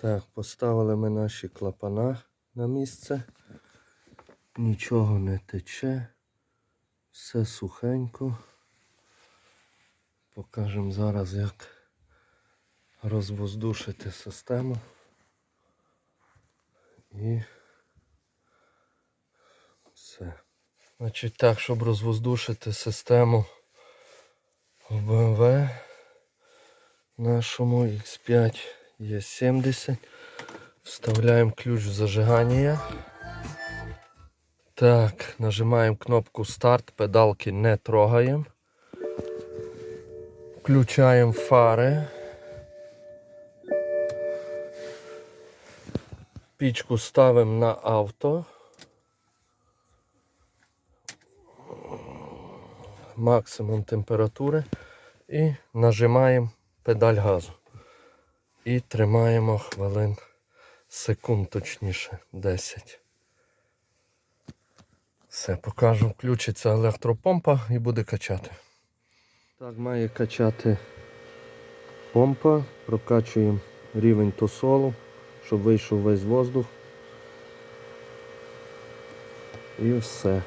Так, поставили ми наші клапана на місце. Нічого не тече. Все сухенько. Покажемо зараз, як розвоздушити систему. І все. Значить так, щоб розвоздушити систему в BMW нашому X5 E70. Вставляємо ключ в зажигання. Так, нажимаємо кнопку старт, педалки не трогаємо. Включаємо фари. Пічку ставимо на авто. Максимум температури. І нажимаємо педаль газу. І тримаємо хвилин секунд, точніше, 10. Все, покажу, включиться електропомпа і буде качати. Так, має качати помпа, прокачуємо рівень тосолу, щоб вийшов весь воздух. І все.